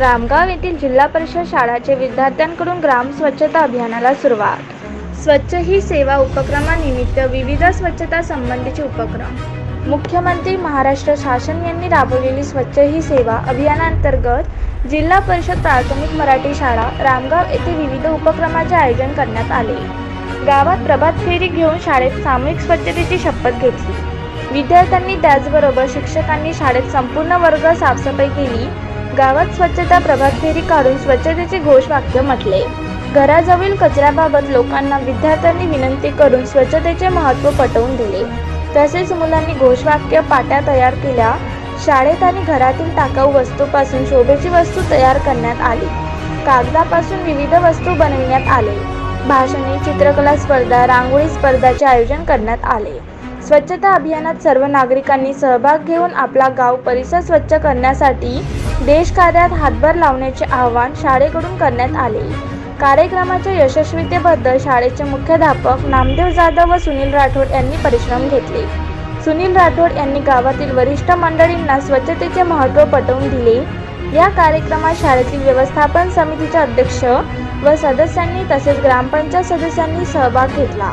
रामगाव येथील जिल्हा परिषद शाळाचे विद्यार्थ्यांकडून ग्राम स्वच्छता अभियानाला सुरुवात. स्वच्छ ही सेवा उपक्रमानिमित्त विविध स्वच्छता संबंधीचे उपक्रम. मुख्यमंत्री महाराष्ट्र शासन यांनी राबवलेली स्वच्छ ही सेवा अभियानांतर्गत जिल्हा परिषद प्राथमिक मराठी शाळा रामगाव येथे विविध उपक्रमाचे आयोजन करण्यात आले. गावात प्रभात फेरी घेऊन शाळेत सामूहिक स्वच्छतेची शपथ घेतली. विद्यार्थ्यांनी त्याचबरोबर शिक्षकांनी शाळेत संपूर्ण वर्ग साफसफाई केली. गावात स्वच्छता प्रभात फेरी काढून स्वच्छतेचे घोषवाक्य म्हटले. घराजवळील कचऱ्याबाबत लोकांना विद्यार्थ्यांनी विनंती करून स्वच्छतेचे महत्त्व पटवून दिले. तसेच मुलांनी घोषवाक्य पाट्या तयार केल्या. शाळेत आणि घरातील टाकाऊ वस्तूपासून शोभेची वस्तू तयार करण्यात आली. कागदापासून विविध वस्तू बनविण्यात आले. भाषणे चित्रकला स्पर्धा रांगोळी स्पर्धाचे आयोजन करण्यात आले. स्वच्छता अभियानात सर्व नागरिकांनी सहभाग घेऊन आपला गाव परिसर स्वच्छ करण्यासाठी देशकार्यात हातभार लावण्याचे आवाहन शाळेकडून करण्यात आले. कार्यक्रमाच्या यशस्वीतेबद्दल शाळेचे मुख्याध्यापक नामदेव जाधव व सुनील राठोड यांनी परिश्रम घेतले. सुनील राठोड यांनी गावातील वरिष्ठ मंडळींना स्वच्छतेचे महत्त्व पटवून दिले. या कार्यक्रमात शाळेतील व्यवस्थापन समितीचे अध्यक्ष व सदस्यांनी तसेच ग्रामपंचायत सदस्यांनी सहभाग घेतला.